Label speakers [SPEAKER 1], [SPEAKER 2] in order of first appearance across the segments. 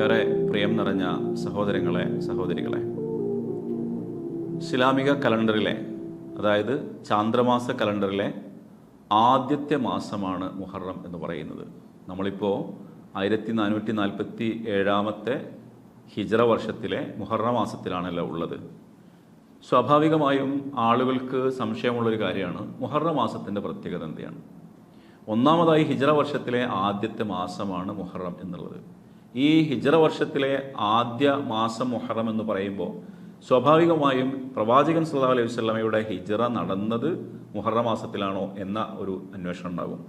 [SPEAKER 1] ഏറെ പ്രിയം നിറഞ്ഞ സഹോദരങ്ങളെ സഹോദരികളെ. ഇസ്ലാമിക കലണ്ടറിലെ അതായത് ചാന്ദ്രമാസ കലണ്ടറിലെ ആദ്യത്തെ മാസമാണ് മുഹറം എന്ന് പറയുന്നത്. നമ്മളിപ്പോൾ ആയിരത്തി നാനൂറ്റി നാൽപ്പത്തി ഏഴാമത്തെ ഹിജറ വർഷത്തിലെ മുഹറം മാസത്തിലാണല്ലോ ഉള്ളത്. സ്വാഭാവികമായും ആളുകൾക്ക് സംശയമുള്ളൊരു കാര്യമാണ് മുഹറം മാസത്തിന്റെ പ്രത്യേകത എന്തെയാണ്? ഒന്നാമതായി ഹിജറ വർഷത്തിലെ ആദ്യത്തെ മാസമാണ് മുഹറം എന്നുള്ളത്. ഈ ഹിജറ വർഷത്തിലെ ആദ്യ മാസം മുഹറം എന്ന് പറയുമ്പോൾ സ്വാഭാവികമായും പ്രവാചകൻ സല്ലാ അലൈഹി വസ്ലമയുടെ ഹിജറ നടന്നത് മുഹറ മാസത്തിലാണോ എന്ന ഒരു അന്വേഷണം ഉണ്ടാകും.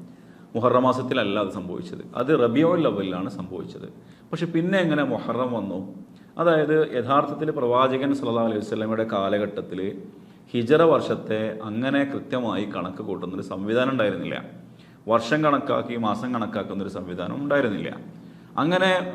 [SPEAKER 1] മുഹറ മാസത്തിലല്ല അത് സംഭവിച്ചത്. അത് റബിയോ ലെവലിലാണ് സംഭവിച്ചത്. പക്ഷെ പിന്നെ എങ്ങനെ മുഹറം വന്നു? അതായത് യഥാർത്ഥത്തിൽ പ്രവാചകൻ സല്ലാ അലൈഹി വസ്ലമയുടെ കാലഘട്ടത്തിൽ ഹിജറ വർഷത്തെ അങ്ങനെ കൃത്യമായി കണക്ക് കൂട്ടുന്നൊരു സംവിധാനം ഉണ്ടായിരുന്നില്ല. വർഷം കണക്കാക്കി മാസം കണക്കാക്കുന്നൊരു സംവിധാനം ഉണ്ടായിരുന്നില്ല. അങ്ങനെ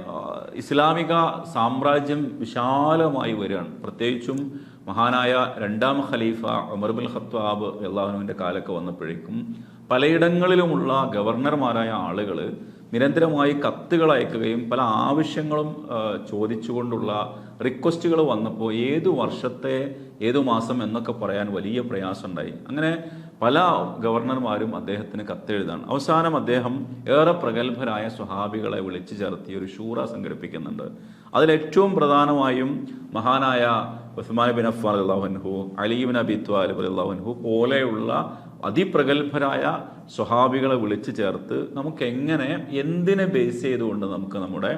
[SPEAKER 1] ഇസ്ലാമിക സാമ്രാജ്യം വിശാലമായി വരികയാണ്. പ്രത്യേകിച്ചും മഹാനായ രണ്ടാം ഖലീഫ ഉമർ ബിൻ ഖത്താബ് അള്ളാഹുവിന്റെ കാലൊക്കെ വന്നപ്പോഴേക്കും പലയിടങ്ങളിലുമുള്ള ഗവർണർമാരായ ആളുകൾ നിരന്തരമായി കത്തുകൾ അയക്കുകയും പല ആവശ്യങ്ങളും ചോദിച്ചുകൊണ്ടുള്ള റിക്വസ്റ്റുകൾ വന്നപ്പോൾ ഏതു വർഷത്തെ ഏതു മാസം എന്നൊക്കെ പറയാൻ വലിയ പ്രയാസമുണ്ടായി. അങ്ങനെ പല ഗവർണർമാരും അദ്ദേഹത്തിന് കത്തെഴുതാണ്. അവസാനം അദ്ദേഹം ഏറെ പ്രഗത്ഭരായ സ്വഹാബികളെ വിളിച്ചു ചേർത്തി ഒരു ഷൂറ സംഘടിപ്പിക്കുന്നുണ്ട്. അതിലേറ്റവും പ്രധാനമായും മഹാനായ ഉസ്മാൻ ബിൻ അഫ്ഫാൻ അള്ളാഹുൻഹു അലീബിൻ അബി ത്വാലിബ് അള്ളാഹുൻഹു പോലെയുള്ള അതിപ്രഗത്ഭരായ സ്വഹാബികളെ വിളിച്ചു ചേർത്ത് നമുക്ക് എങ്ങനെ എന്തിനെ ബേസ് ചെയ്തുകൊണ്ട് നമുക്ക് നമ്മുടെ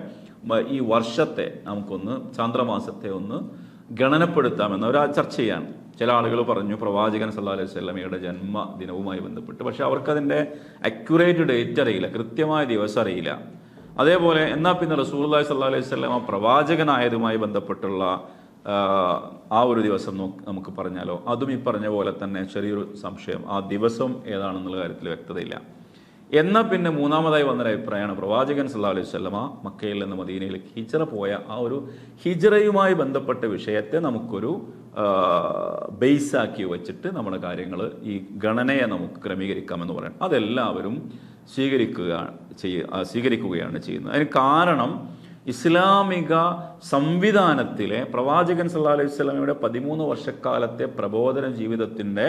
[SPEAKER 1] ഈ വർഷത്തെ നമുക്കൊന്ന് ചാന്ദ്രമാസത്തെ ഒന്ന് ഗണനപ്പെടുത്താമെന്ന് അവർ ചർച്ച ചെയ്യാണ് ചില ആളുകൾ പറഞ്ഞു പ്രവാചകൻ സല്ലാ അലൈഹി സ്വലമയുടെ ജന്മദിനവുമായി ബന്ധപ്പെട്ട്. പക്ഷെ അവർക്കതിന്റെ അക്യുറേറ്റ് ഡേറ്റ് അറിയില്ല കൃത്യമായ ദിവസം അറിയില്ല. അതേപോലെ എന്നാൽ പിന്നെ റസൂൽ സല്ലാ അലൈഹി സ്വലമ പ്രവാചകനായതുമായി ബന്ധപ്പെട്ടുള്ള ആ, ഒരു ദിവസം നമുക്ക് പറഞ്ഞാലോ? അതും ഈ പറഞ്ഞ പോലെ തന്നെ ചെറിയൊരു സംശയം. ആ ദിവസം ഏതാണെന്നുള്ള കാര്യത്തിൽ വ്യക്തതയില്ല. എന്നാൽ പിന്നെ മൂന്നാമതായി വന്നൊരു അഭിപ്രായമാണ്. പ്രവാചകൻ സല്ലാ അലൈഹി സ്വലമ മക്കയിൽ നിന്ന് മദീനയിലേക്ക് ഹിജറ പോയ ആ ഒരു ഹിജറയുമായി ബന്ധപ്പെട്ട വിഷയത്തെ നമുക്കൊരു ബേസാക്കി വച്ചിട്ട് നമ്മുടെ കാര്യങ്ങൾ ഈ ഗണനയെ നമുക്ക് ക്രമീകരിക്കാമെന്ന് പറയാം അതെല്ലാവരും സ്വീകരിക്കുക ചെയ്യ സ്വീകരിക്കുകയാണ് ചെയ്യുന്നത്. അതിന് കാരണം ഇസ്ലാമിക സംവിധാനത്തിലെ പ്രവാചകൻ സല്ലാ അലൈഹി സ്വലമയുടെ പതിമൂന്ന് വർഷക്കാലത്തെ പ്രബോധന ജീവിതത്തിന്റെ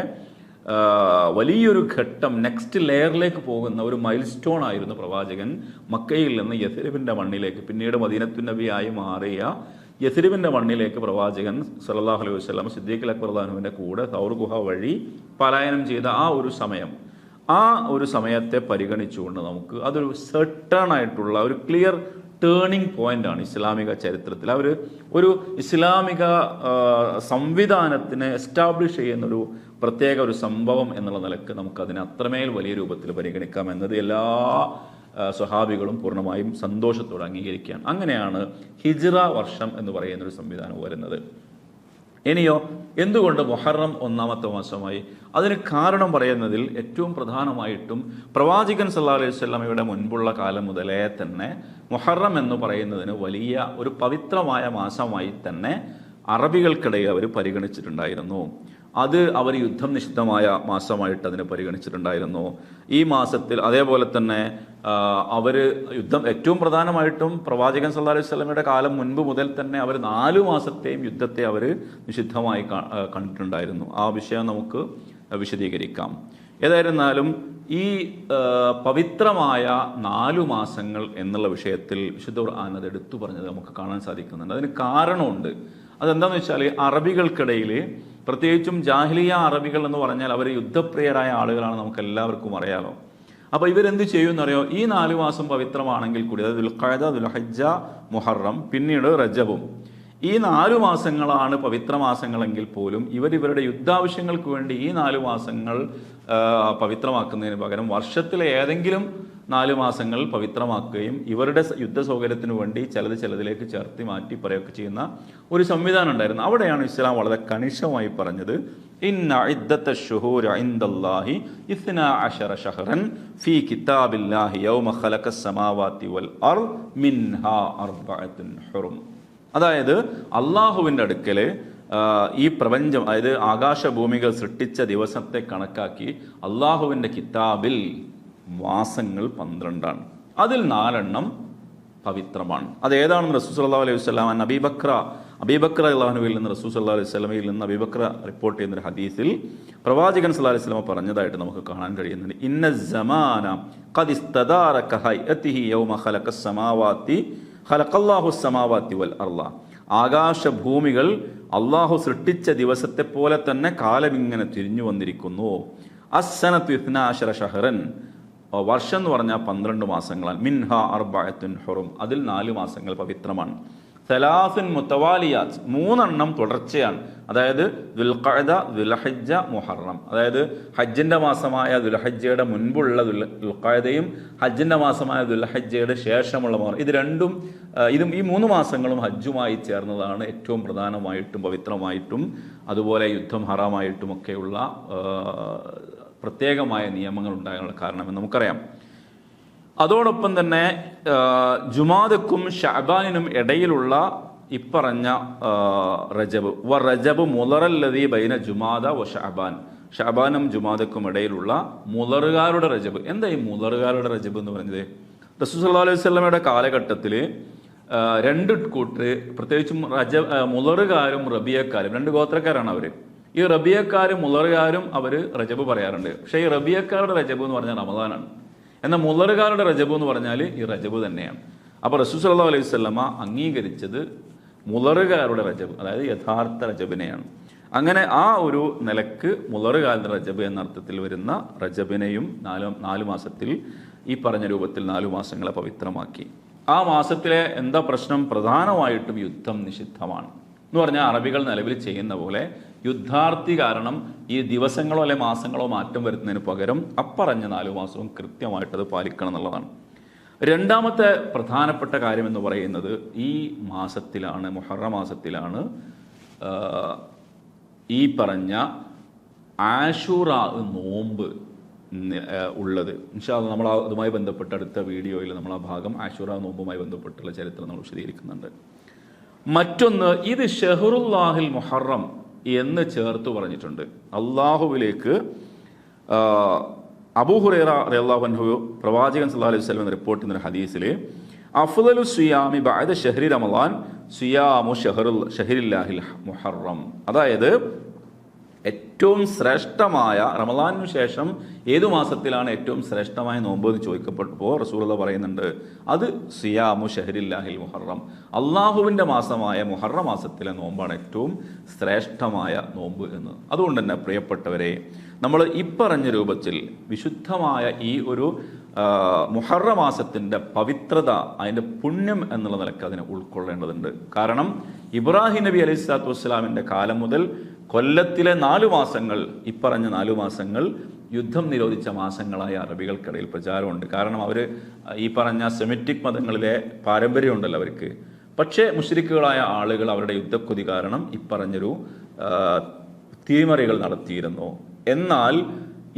[SPEAKER 1] വലിയൊരു ഘട്ടം നെക്സ്റ്റ് ലെയറിലേക്ക് പോകുന്ന ഒരു മൈൽ സ്റ്റോൺ ആയിരുന്നു പ്രവാചകൻ മക്കയിൽ നിന്ന് യസരിബിന്റെ മണ്ണിലേക്ക് പിന്നീട് മദീനത്തു നബിയായി മാറിയ യസരിബിന്റെ മണ്ണിലേക്ക് പ്രവാചകൻ സല്ലല്ലാഹു അലൈഹി വസല്ലം സിദ്ദീഖ് അക്ബർ അള്ളാഹുവിന്റെ കൂടെ സൗർ ഗുഹ വഴി പലായനം ചെയ്ത ആ ഒരു സമയം. ആ ഒരു സമയത്തെ പരിഗണിച്ചുകൊണ്ട് നമുക്ക് അതൊരു സെർട്ടൺ ആയിട്ടുള്ള ഒരു ക്ലിയർ ടേണിംഗ് ആണ് ഇസ്ലാമിക ചരിത്രത്തിൽ. അവർ ഒരു ഇസ്ലാമിക സംവിധാനത്തിനെ എസ്റ്റാബ്ലിഷ് ചെയ്യുന്ന ഒരു പ്രത്യേക ഒരു സംഭവം എന്നുള്ള നിലയ്ക്ക് നമുക്കതിനെ അത്രമേൽ വലിയ രൂപത്തിൽ പരിഗണിക്കാം എന്നത് എല്ലാ സ്വഹാബികളും പൂർണമായും സന്തോഷത്തോടെ അംഗീകരിക്കുകയാണ്. അങ്ങനെയാണ് ഹിജ്റ വർഷം എന്ന് പറയുന്ന ഒരു സംവിധാനം വരുന്നത്. ഇനിയോ എന്തുകൊണ്ട് മൊഹറം ഒന്നാമത്തെ മാസമായി? അതിന് കാരണം പറയുന്നതിൽ ഏറ്റവും പ്രധാനമായിട്ടും പ്രവാചകൻ സല്ലാ അലൈഹി സ്വലമയുടെ മുൻപുള്ള കാലം മുതലേ തന്നെ മൊഹറം എന്ന് പറയുന്നതിന് വലിയ ഒരു പവിത്രമായ മാസമായി തന്നെ അറബികൾക്കിടയിൽ അവർ പരിഗണിച്ചിട്ടുണ്ടായിരുന്നു. അത് അവർ യുദ്ധം നിഷിദ്ധമായ മാസമായിട്ട് അതിനെ പരിഗണിച്ചിട്ടുണ്ടായിരുന്നു. ഈ മാസത്തിൽ അതേപോലെ തന്നെ അവർ യുദ്ധം ഏറ്റവും പ്രധാനമായിട്ടും പ്രവാചകൻ സല്ലാ അലൈഹി സ്വലമയുടെ കാലം മുൻപ് മുതൽ തന്നെ അവർ നാലു മാസത്തെയും യുദ്ധത്തെ അവർ നിഷിദ്ധമായി കണ്ടിട്ടുണ്ടായിരുന്നു. ആ വിഷയം നമുക്ക് വിശദീകരിക്കാം. ഏതായിരുന്നാലും ഈ പവിത്രമായ നാലു മാസങ്ങൾ എന്നുള്ള വിഷയത്തിൽ വിശുദ്ധ ഖുർആൻ അത് എടുത്തു പറഞ്ഞത് നമുക്ക് കാണാൻ സാധിക്കുന്നുണ്ട്. അതിന് കാരണമുണ്ട്. അതെന്താണെന്ന് വെച്ചാൽ അറബികൾക്കിടയിൽ പ്രത്യേകിച്ചും ജാഹ്ലിയ അറബികൾ എന്ന് പറഞ്ഞാൽ അവർ യുദ്ധപ്രിയരായ ആളുകളാണ് നമുക്ക് എല്ലാവർക്കും അറിയാലോ. അപ്പോൾ ഇവരെന്ത് ചെയ്യുമെന്നറിയോ ഈ നാല് മാസം പവിത്രമാണെങ്കിൽ കൂടി അതായത് ദുൽഖാദ ദുൽഹജ്ജ മുഹറം പിന്നീട് റജബും. ഈ നാലു മാസങ്ങളാണ് പവിത്ര മാസങ്ങളെങ്കിൽ പോലും ഇവർ ഇവരുടെ യുദ്ധാവശ്യങ്ങൾക്ക് വേണ്ടി ഈ നാലു മാസങ്ങൾ പവിത്രമാക്കുന്നതിന് പകരം വർഷത്തിലെ ഏതെങ്കിലും നാല് മാസങ്ങൾ പവിത്രമാക്കുകയും ഇവരുടെ യുദ്ധ സൗകര്യത്തിന് വേണ്ടി ചിലത് ചിലതിലേക്ക് ചേർത്തി മാറ്റി പറയുകയൊക്കെ ചെയ്യുന്ന ഒരു സംവിധാനം ഉണ്ടായിരുന്നു. അവിടെയാണ് ഇസ്ലാം വളരെ കണിശമായി പറഞ്ഞത് ഇന്ന ഇദ്ദത്ത കിതാബില്ലാഹി യൗമ വൽ ഹുറും. അതായത് അള്ളാഹുവിന്റെ അടുക്കൽ ഈ പ്രപഞ്ചം അതായത് ആകാശഭൂമികൾ സൃഷ്ടിച്ച ദിവസത്തെ കണക്കാക്കി അള്ളാഹുവിന്റെ കിതാബിൽ മാസങ്ങൾ പന്ത്രണ്ടാണ്. അതിൽ നാലെണ്ണം പവിത്രമാണ്. അത് ഏതാണെന്ന് റസൂൽ സല്ലല്ലാഹു അലൈഹി വസല്ലം അൻ അബീബക്ര അബീബക്ര അള്ളാഹുവിൽ നിന്ന് റസൂസ് സല്ലല്ലാഹു അലൈഹി സ്വലമയിൽ നിന്ന് അബീബക്ര റിപ്പോർട്ട് ചെയ്യുന്ന ഹദീസിൽ പ്രവാചകൻ സല്ലാ അലൈഹി സ്വലമ പറഞ്ഞതായിട്ട് നമുക്ക് കാണാൻ കഴിയുന്നുണ്ട്. ഇന്ന സമാന ഖദ് ഇസ്തദാറ കഹയതിഹി യൗമ ഖലഖസ് സമാവാതി ഖലഖല്ലാഹു സമാവാതി വൽ അർള. ആകാശഭൂമികൾ അള്ളാഹു സൃഷ്ടിച്ച ദിവസത്തെ പോലെ തന്നെ കാലം ഇങ്ങനെ തിരിഞ്ഞു വന്നിരിക്കുന്നു. അസ്സനത്തു ഇത്നാശര ഷഹറൻ. വർഷം എന്ന് പറഞ്ഞാൽ പന്ത്രണ്ട് മാസങ്ങളാണ്. മിൻഹ അർബഅത്തുൻ ഹുറും. അതിൽ നാല് മാസങ്ങൾ പവിത്രമാണ്. സലാസുൻ മുത്തവാലിയാത്ത്. മൂന്നെണ്ണം തുടർച്ചയാണ്. അതായത് ദുൽഖഅദ ദുൽഹജ്ജ മുഹറം. അതായത് ഹജ്ജിന്റെ മാസമായ ദുൽഹജ്ജയുടെ മുൻപുള്ള ദുൽ ദുൽഖഅദയും ഹജ്ജിന്റെ മാസമായ ദുൽഹജ്ജയുടെ ശേഷമുള്ള മുഹറം. ഇത് രണ്ടും ഇതും ഈ മൂന്ന് മാസങ്ങളും ഹജ്ജുമായി ചേർന്നതാണ് ഏറ്റവും പ്രധാനമായിട്ടും പവിത്രമായിട്ടും അതുപോലെ യുദ്ധം ഹറാമായിട്ടും ഒക്കെയുള്ള പ്രത്യേകമായ നിയമങ്ങൾ ഉണ്ടാകാനുള്ള കാരണമെന്ന് നമുക്കറിയാം. അതോടൊപ്പം തന്നെ ജുമാദക്കും ഷാബാനിനും ഇടയിലുള്ള ഇപ്പറഞ്ഞ റജബ്. വ റജബ് മുലറല്ലതി ബൈന ജുമാദ വ ഷാബാൻ ഷാബാനും ജുമാദക്കും ഇടയിലുള്ള മുലറുകാരുടെ റജബ്. എന്താ ഈ മുലറുകാരുടെ റജബ് എന്ന് പറഞ്ഞത്? റസൂസല്ലാ അലൈഹി വസല്ലമയുടെ കാലഘട്ടത്തിൽ രണ്ട് കൂട്ടർ പ്രത്യേകിച്ചും റജ മുലറുകാരും റബിയക്കാരും രണ്ട് ഗോത്രക്കാരാണ് അവർ ഈ റബിയക്കാരും മുലറുകാരും അവർ റജബ് പറയാറുണ്ട്. പക്ഷേ ഈ റബിയക്കാരുടെ റജബ് എന്ന് പറഞ്ഞാൽ റമദാനാണ്. എന്നാൽ മുള്ളറുകാരുടെ റജബ് എന്ന് പറഞ്ഞാൽ ഈ റജബ് തന്നെയാണ്. അപ്പോൾ റസൂൽ സല്ലല്ലാഹു അലൈഹി വസല്ലമ അംഗീകരിച്ചത് മുളറുകാരുടെ റജബ് അതായത് യഥാർത്ഥ റജബിനെയാണ്. അങ്ങനെ ആ ഒരു നിലയ്ക്ക് മുലറുകാരുടെ റജബ് എന്ന അർത്ഥത്തിൽ വരുന്ന റജബിനെയും നാല് നാല് മാസത്തിൽ ഈ പറഞ്ഞ രൂപത്തിൽ നാല് മാസങ്ങളെ പവിത്രമാക്കി. ആ മാസത്തിലെ എന്താ പ്രശ്നം? പ്രധാനമായിട്ടും യുദ്ധം നിഷിദ്ധമാണ്. എന്ന് പറഞ്ഞാൽ അറബികൾ നിലവിൽ ചെയ്യുന്ന പോലെ യുദ്ധാർത്ഥി കാരണം ഈ ദിവസങ്ങളോ അല്ലെ മാസങ്ങളോ മാറ്റം വരുത്തുന്നതിന് പകരം അപ്പറഞ്ഞ നാലു മാസവും കൃത്യമായിട്ട് അത് പാലിക്കണം എന്നുള്ളതാണ്. രണ്ടാമത്തെ പ്രധാനപ്പെട്ട കാര്യം എന്ന് പറയുന്നത് ഈ മാസത്തിലാണ് മൊഹറ മാസത്തിലാണ് ഈ പറഞ്ഞ ആഷൂറ നോമ്പ് ഉള്ളത്. ഇൻഷാല്ല നമ്മൾ അതുമായി ബന്ധപ്പെട്ട അടുത്ത വീഡിയോയിൽ നമ്മൾ ആ ഭാഗം ആഷൂറ നോമ്പുമായി ബന്ധപ്പെട്ടുള്ള ചരിത്രം നമ്മൾ വിശദീകരിക്കുന്നുണ്ട്. മറ്റൊന്ന് ഇത് ഷെഹറുല്ലാഹിൽ മുഹറം എന്ന് ചേർത്ത് പറഞ്ഞിട്ടുണ്ട്. അള്ളാഹുവിലേക്ക് അബൂഹുറേറ റഹു പ്രവാചകൻ സല്ലാ അലൈഹി വസല്ലം റിപ്പോർട്ട് ചെയ്യുന്ന ഒരു ഹദീസിൽ അഫ്ദലു സുയാമി ബഅദ ഷഹരി റമദാൻ സുയാമു ഷഹറുൽ ഷഹരില്ലാഹിൽ മുഹറം. അതായത് ഏറ്റവും ശ്രേഷ്ഠമായ റമദാനു ശേഷം ഏതു മാസത്തിലാണ് ഏറ്റവും ശ്രേഷ്ഠമായ നോമ്പ് എന്ന് ചോദിക്കപ്പെട്ടപ്പോൾ റസൂലുള്ള പറയുന്നുണ്ട് അത് സിയാമു ഷഹരില്ലാഹിൽ മുഹറം. അള്ളാഹുവിന്റെ മാസമായ മുഹറ മാസത്തിലെ നോമ്പാണ് ഏറ്റവും ശ്രേഷ്ഠമായ നോമ്പ് എന്ന്. അതുകൊണ്ട് തന്നെ പ്രിയപ്പെട്ടവരെ നമ്മൾ ഇപ്പറഞ്ഞ രൂപത്തിൽ വിശുദ്ധമായ ഈ ഒരു മുഹറ മാസത്തിന്റെ പവിത്രത അതിന്റെ പുണ്യം എന്നുള്ള നിലയ്ക്ക് അതിനെ ഉൾക്കൊള്ളേണ്ടതുണ്ട്. കാരണം ഇബ്രാഹിം നബി അലൈഹി സ്വലാത്തു വസ്സലാമിന്റെ കാലം മുതൽ കൊല്ലത്തിലെ നാലു മാസങ്ങൾ ഇപ്പറഞ്ഞ നാലു മാസങ്ങൾ യുദ്ധം നിരോധിച്ച മാസങ്ങളായ അറബികൾക്കിടയിൽ പ്രചാരമുണ്ട്. കാരണം അവർ ഈ പറഞ്ഞ സെമിറ്റിക് മതങ്ങളിലെ പാരമ്പര്യമുണ്ടല്ലോ അവർക്ക്. പക്ഷേ മുഷ്രിക്കുകളായ ആളുകൾ അവരുടെ യുദ്ധക്കൊതി കാരണം ഇപ്പറഞ്ഞൊരു തീമറികൾ നടത്തിയിരുന്നു. എന്നാൽ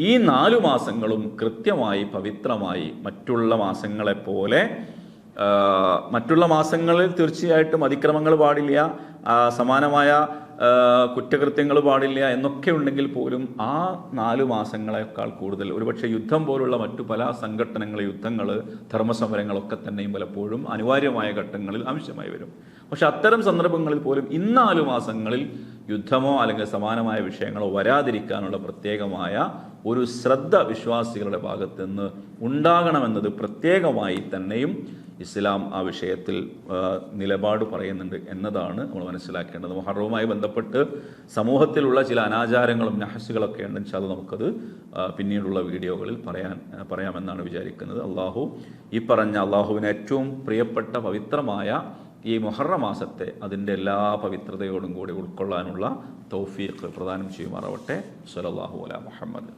[SPEAKER 1] ഈ നാലു മാസങ്ങളും കൃത്യമായി പവിത്രമായി മറ്റുള്ള മാസങ്ങളെ പോലെ മറ്റുള്ള മാസങ്ങളിൽ തീർച്ചയായിട്ടും അതിക്രമങ്ങൾ പാടില്ല. സമാനമായ കുറ്റകൃത്യങ്ങൾ പാടില്ല എന്നൊക്കെ ഉണ്ടെങ്കിൽ പോലും ആ നാല് മാസങ്ങളെക്കാൾ കൂടുതൽ. ഒരുപക്ഷെ യുദ്ധം പോലുള്ള മറ്റു പല സംഘടനകൾ യുദ്ധങ്ങൾ ധർമ്മസമരങ്ങളൊക്കെ തന്നെയും പലപ്പോഴും അനിവാര്യമായ ഘട്ടങ്ങളിൽ ആവശ്യമായി വരും. പക്ഷെ അത്തരം സന്ദർഭങ്ങളിൽ പോലും ഇന്നാലു മാസങ്ങളിൽ യുദ്ധമോ അല്ലെങ്കിൽ സമാനമായ വിഷയങ്ങളോ വരാതിരിക്കാനുള്ള പ്രത്യേകമായ ഒരു ശ്രദ്ധ വിശ്വാസികളുടെ ഭാഗത്തുനിന്ന് ഉണ്ടാകണമെന്നത് പ്രത്യേകമായി തന്നെയും ഇസ്ലാം ആ വിഷയത്തിൽ നിലപാട് പറയുന്നുണ്ട് എന്നതാണ് നമ്മൾ മനസ്സിലാക്കേണ്ടത്. മുഹറവുമായി ബന്ധപ്പെട്ട് സമൂഹത്തിലുള്ള ചില അനാചാരങ്ങളും നഹസുകളൊക്കെ ഉണ്ട് വെച്ചാൽ നമുക്കത് പിന്നീടുള്ള വീഡിയോകളിൽ പറയാൻ പറയാമെന്നാണ് വിചാരിക്കുന്നത്. അള്ളാഹു ഈ പറഞ്ഞ അള്ളാഹുവിന് ഏറ്റവും പ്രിയപ്പെട്ട പവിത്രമായ ഈ മൊഹറ മാസത്തെ അതിന്റെ എല്ലാ പവിത്രതയോടും കൂടി ഉൾക്കൊള്ളാനുള്ള തൗഫീഖ് പ്രദാനം ചെയ്യുമാറാവട്ടെ. സലല്ലാഹു അല മുഹമ്മദ്.